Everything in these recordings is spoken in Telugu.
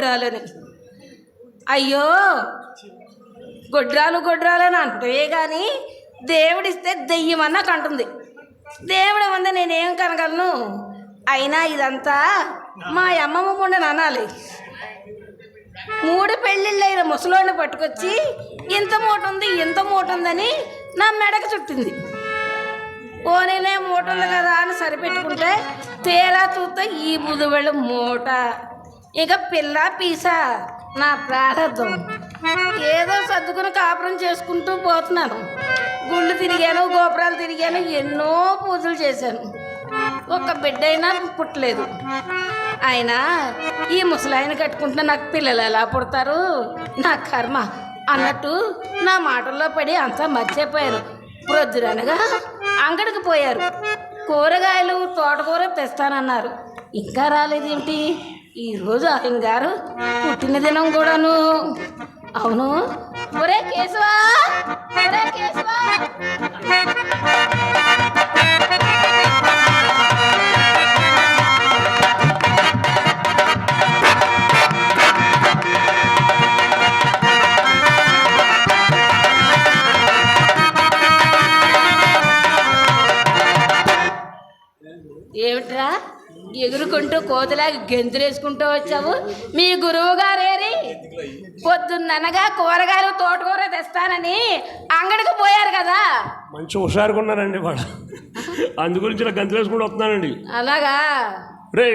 గొడ్రాలని. అయ్యో! గొడ్రాలు గొడ్రాలు అని అంటే కానీ దేవుడిస్తే దెయ్యమన్న కంటుంది దేవుడు ఏమంది నేనేం కనగలను? అయినా ఇదంతా మా అమ్మమ్మ ముండని అనాలి. మూడు పెళ్ళిళ్ళైన ముసలోడిని పట్టుకొచ్చి ఇంత మూట ఉంది ఇంత మూట ఉందని నా మెడకు చుట్టింది. పోనీనే మూట ఉంది కదా అని సరిపెట్టుకుంటే తేలా చూస్తే ఈ బుధవెళ్ళ మూట. ఇక పిల్ల పీసా నా ప్రారంభం ఏదో సర్దుకుని కాపురం చేసుకుంటూ పోతున్నాను. గుళ్ళు తిరిగాను గోపురాలు తిరిగాను ఎన్నో పూజలు చేశాను. ఒక్క బిడ్డ అయినా పుట్టలేదు. అయినా ఈ ముసలాయన కట్టుకుంటే నాకు పిల్లలు ఎలా పుడతారు? నా కర్మ. అన్నట్టు నా మాటల్లో పడి అంతా మర్చిపోయారు ప్రొద్దురనగా అంగడికి పోయారు. కూరగాయలు తోటకూర తెస్తానన్నారు. ఇంకా రాలేదేమిటి? ఈరోజు ఆయన గారు పుట్టిన దినం కూడాను. అవును. ఒరే కేశవా. ఒరే కేశవా. ఎగురుకుంటూ కోతలాగా గెంతులేసుకుంటూ వచ్చావు. మీ గురువు గారేరి పొద్దున్ననగా కూరగాయలు తోటకూర తెస్తానని అంగడికి పోయారు కదా. మంచి హుషారుగా ఉన్నారండి వాడు అందు గురించి ఇలా గంతులు వేసుకుంటూ వస్తున్నానండి. అలాగా? రే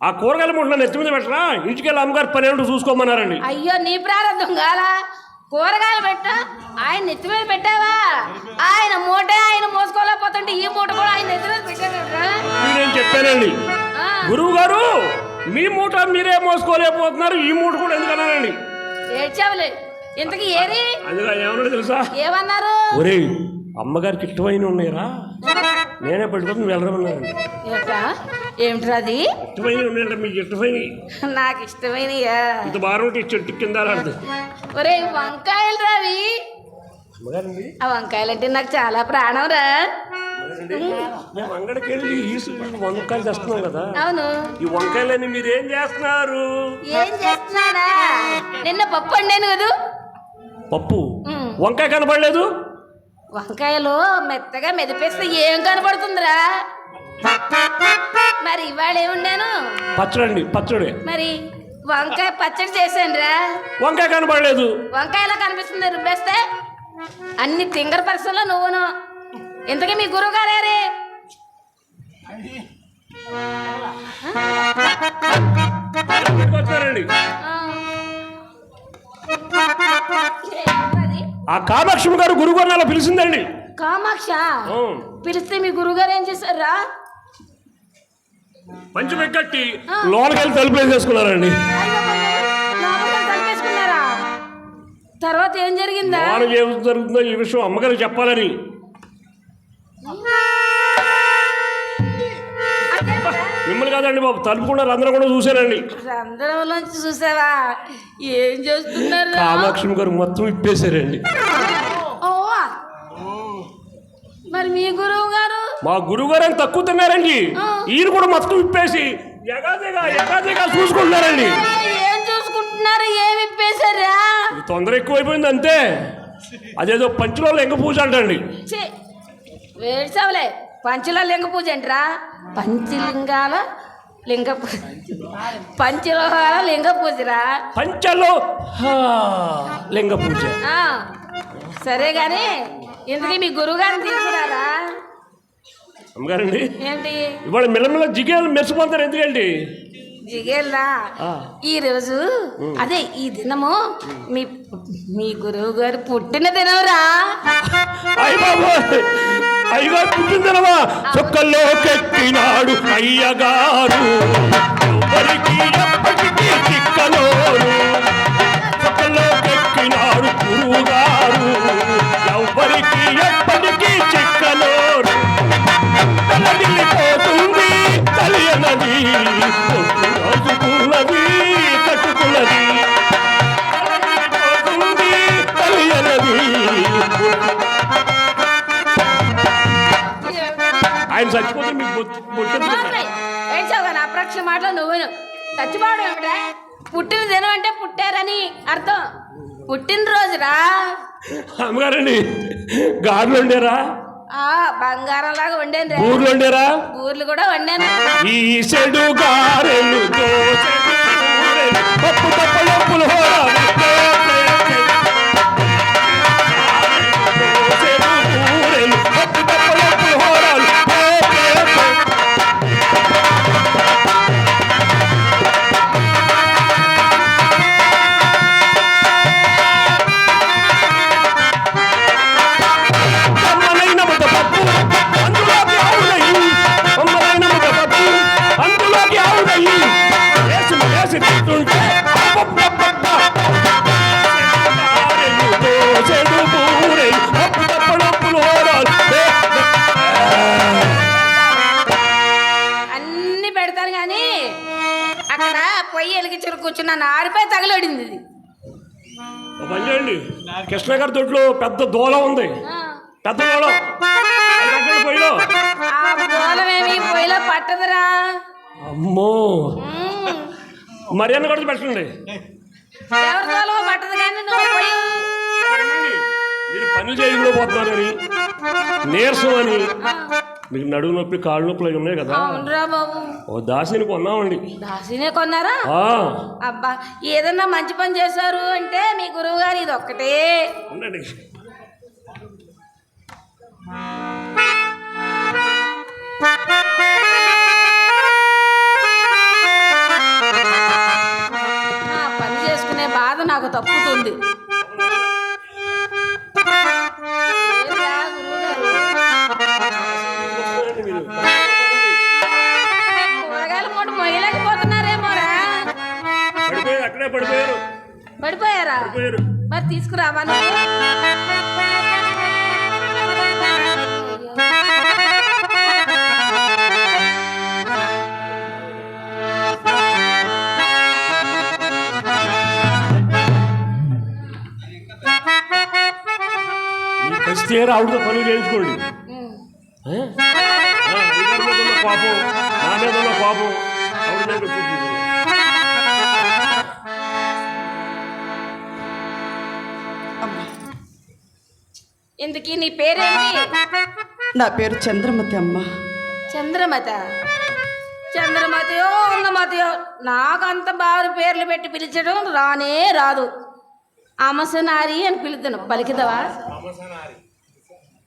ఆ కూరగాయల ముట్ల నెత్తి మీద పెట్టరా? ఇంటికి వెళ్ళి అమ్మగారు పన్నెండు చూసుకోమన్నారండి. అయ్యో నీ ప్రారంభం కాలా కూరగాయలు పెట్ట. ఆయన నెత్తి మీద పెట్టావా? ఆయన మూట ఆయన మోసుకోలేకపోతుంటే ఈ మూట కూడా ఆయన నెత్తి మీద పెట్టారా నేను చెప్పానండి? గురువు గారు మీ మూట మీరే మోసుకోలేకపోతున్నారు ఈ మూట కూడా ఎందుకన్నానండి? ఏడ్చావులే. ఇంతకీ అందులో ఏమన్నా తెలుసా? ఏమన్నారు? ఒరే అమ్మగారికి ఇష్టమైన ఉన్నాయిరా. నేనే పట్టుకొని వెళ్ళరమన్నానండి. ఏమిటా ఏమిట్రా అది ఇష్టమైన ఉన్నాయంట మీకు ఇష్టమైన నాకు ఇష్టమైనయా? ఇంత ఈ చెట్టు కింద ఒరే వంకాయలు రావి ఆ వంకాయలు అంటే నాకు చాలా ప్రాణం రా. మేము అంగడికి వెళ్ళి వంకాయలు తెస్తున్నాం కదా. అవును. ఈ వంకాయలన్నీ మీరు ఏం చేస్తున్నారు? ఏం చేస్తున్నారా? నిన్న పప్పు వండాను కదూ? పప్పు. వంకాయ కనపడలేదు? వంకాయలు మెత్తగా మెదిపేస్తే ఏం కనపడుతుందిరా? మరి ఇవాళ ఏముండాను పచ్చడండి పచ్చడి. మరి వంకాయ పచ్చడి చేశాను రా వంకాయ కనపడలేదు. వంకాయలా కనిపిస్తుంది రుబ్బేస్తే. అన్ని తింగర పరిస్థితుల్లో నువ్వును. ఇంతకీ మీ గురువు గారే ఆ. కామాక్షి గారు గురుగారు అలా పిలిచిందండి. కామాక్ష? పిలిస్తే మీ గురువుగారు ఏం చేశారా? మంచి మెక్కట్టి లోనకి వెళ్ళి తలుపు వేసేసుకున్నారండి. తర్వాత ఏం జరిగిందా? ఏం జరుగుతుందో ఈ విషయం అమ్మగారికి చెప్పాలని. మిమ్మల్ని కాదండి బాబు తలుపు కూడా అందరూ కూడా చూశారండి అందరంలోంచి చూసావా? ఏం చేస్తున్నారు? కామాక్షి గారు మొత్తం ఇప్పేశారండి. మరి మీ గురువు గారు? మా గురువు గారు అని తక్కువ తిన్నారండి. ఈయన కూడా ఎగాదిగా ఎగాదిగా చూసుకుంటున్నారండి. ఏం చూసుకుంటున్నారు? ఏమి ఇప్పేశారా ఈ తొందర ఎక్కువైపోయింది అంతే. అదేదో పంచులో లింగ పూజ అంటండి. వేడ్చావులే పంచుల లింగ పూజ ఏంట్రా పంచలింగాల లింగ పూజ పంచలోహాల లింగ పూజరా? పంచలో హా, లింగ పూజ. ఆ, సరే గాని ఇంతకీ మీ గురువుగారిని తీసుకురారా? అమ్మగారండి. ఏంటి? ఇవాళ మిల్లమిల్ల జిగేలు మెరిసిపోతారు ఎందుకండి జిగేల్లా? ఈ రోజు అదే ఈ దినము మీ మీ గురువు గారు పుట్టిన దినంరా అయ్య బాబోయ్! అయ్యగా పుట్టిందనమా చుక్కల్లో కెక్కినాడు అయ్యగారు. చచ్చిపోవడం ఏమిటా పుట్టిన దినం అంటే పుట్టారని అర్థం. పుట్టినరోజురా అమ్మగారండి గారెలు వండారా? ఆ బంగారం లాగా వండాను బూర్లు వండారా? ఊర్లు కూడా వండాను. ఈ గారెలు పప్పు పులిహోర అక్కడ పొయ్యి వెలిగించుకుని కూర్చున్నాను ఆరిపోయి తగలడింది ఇది. ఓ పని చేయండి. కృష్ణ గారి దొడ్లో పెద్ద దూలం ఉంది. పెద్ద దూలం. పొయ్యిలో. పట్టదురా. అమ్మో. ఉమ్, మరి అన్న కూడా పెట్టండి ఎవరి తోలమో పట్టదు కానీ నువ్వు పొయ్యి. మీరు పనులు చేయకపోతున్నారని నీరసం అని మీకు నడుము నొప్పి కాళ్ళు నొప్పులు అవి ఉన్నాయి కదా? అవునురా బాబు. ఓ దాసిని కొన్నామండి. దాసినే కొన్నారా? ఆ, అబ్బా ఏదన్నా మంచి పని చేశారు అంటే మీ గురువు గారు ఇది ఒక్కటే. ఉండండి. పని చేసుకునే బాధ నాకు తప్పుతుంది. అక్కడే పడిపోయారు. పడిపోయారా? మరి తీసుకురావా కస్తే ఆవిడతో పనులు చేయించుకోండి. నా మీద ఉన్న కోపం ఆవిడ మీద ఇందుకీ నీ పేరేంటి? నా పేరు చంద్రమతి అమ్మ. చంద్రమత? చంద్రమతియో ఉన్నమతియో నాకు అంత బారు పేర్లు పెట్టి పిలిచడం రానే రాదు. అమసనారి అని పిలుతాను పలికిదవా?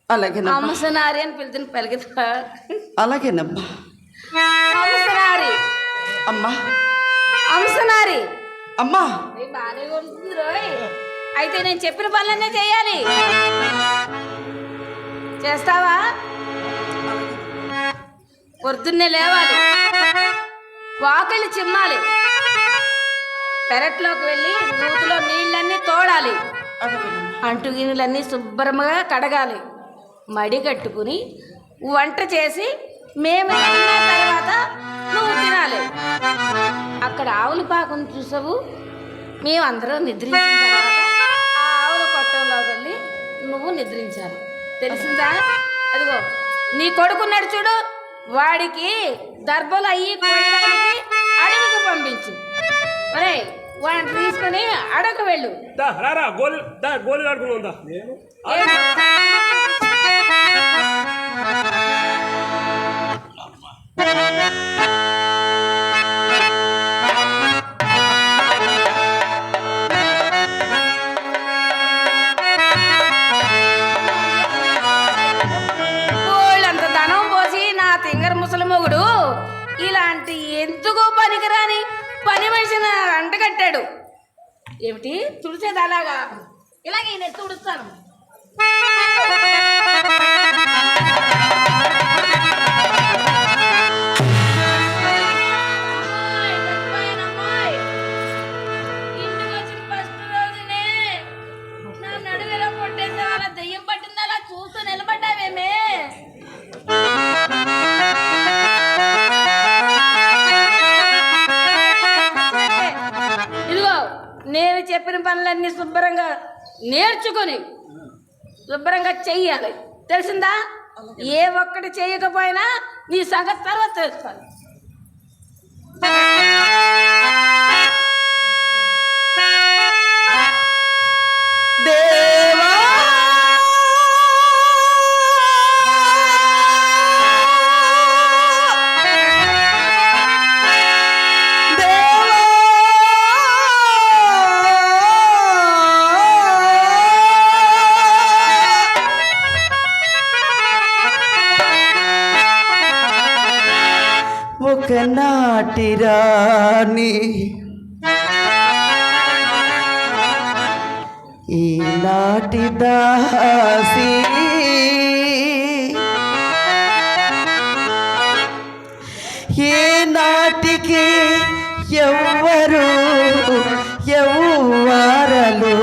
అలాగేనమ్మా అమసనారి అని పిలుతాను పలికిదవా? అలాగేనమ్మా. అమసనారి. అమ్మా. అంశనారి అమ్మా. బాగానే ఉంటుంది రోయ్ అయితే నేను చెప్పిన పనులన్నీ చేయాలి. చేస్తావా? పొద్దున్నే లేవాలి. వాకిలి చిమ్మాలి. పెరట్లోకి వెళ్ళి నూతులో నీళ్ళన్నీ తోడాలి. అంటు గిన్నెలన్నీ శుభ్రంగా కడగాలి. మడి కట్టుకుని వంట చేసి మేము తిన్న తర్వాత నువ్వు తినాలి. అక్కడ ఆవుల పాకం చూసావు? మేమందరం నిద్రించిన తర్వాత నువ్వు నిద్రించాలి. తెలిసిందా? అదిగో నీ కొడుకున్నాడు చూడు వాడికి దర్భలు అయ్యి అడవికి పంపించు. ఒరే వాడిని తీసుకొని అడవికి వెళ్ళు. గోలి నేర్చుకొని శుభ్రంగా చెయ్యాలి. తెలిసిందా? ఏ ఒక్కటి చేయకపోయినా నీ సంగతి తర్వాత తెలుస్తాను. దాటిరాని ఈనాటి దాసి ఏ నాటికి ఎవ్వరు ఎవ్వారలు?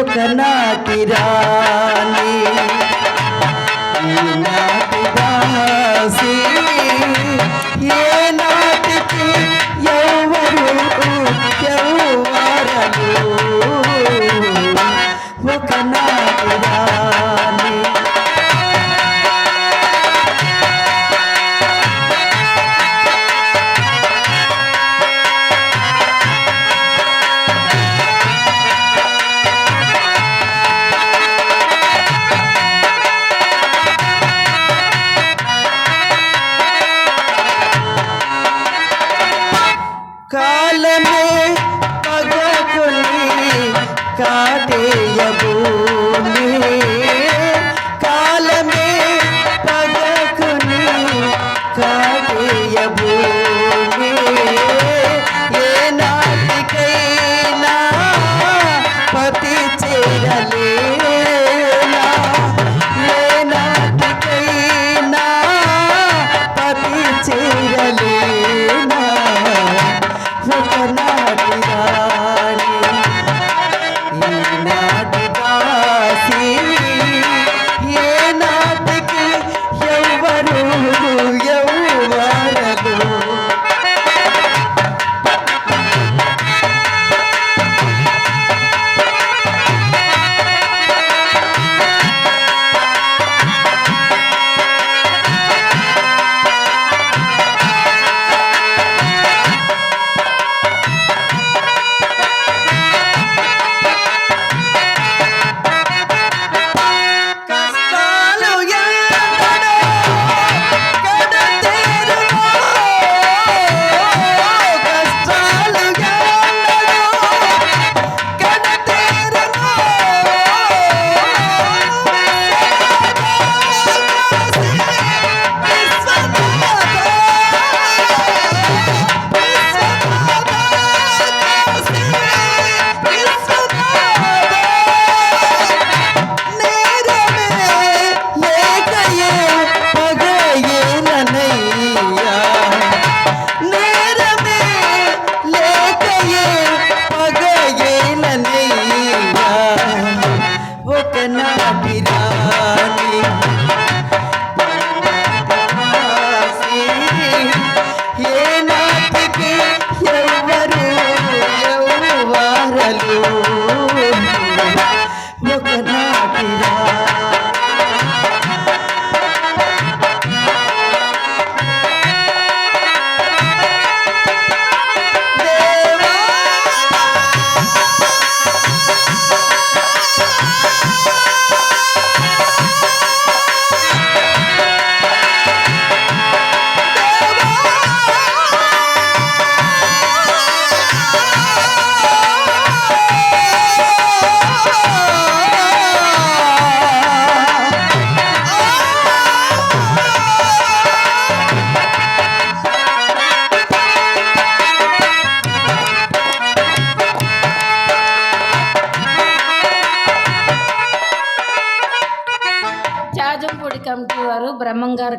ఒకనాటి రా কাটে যাব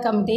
கமிட்டி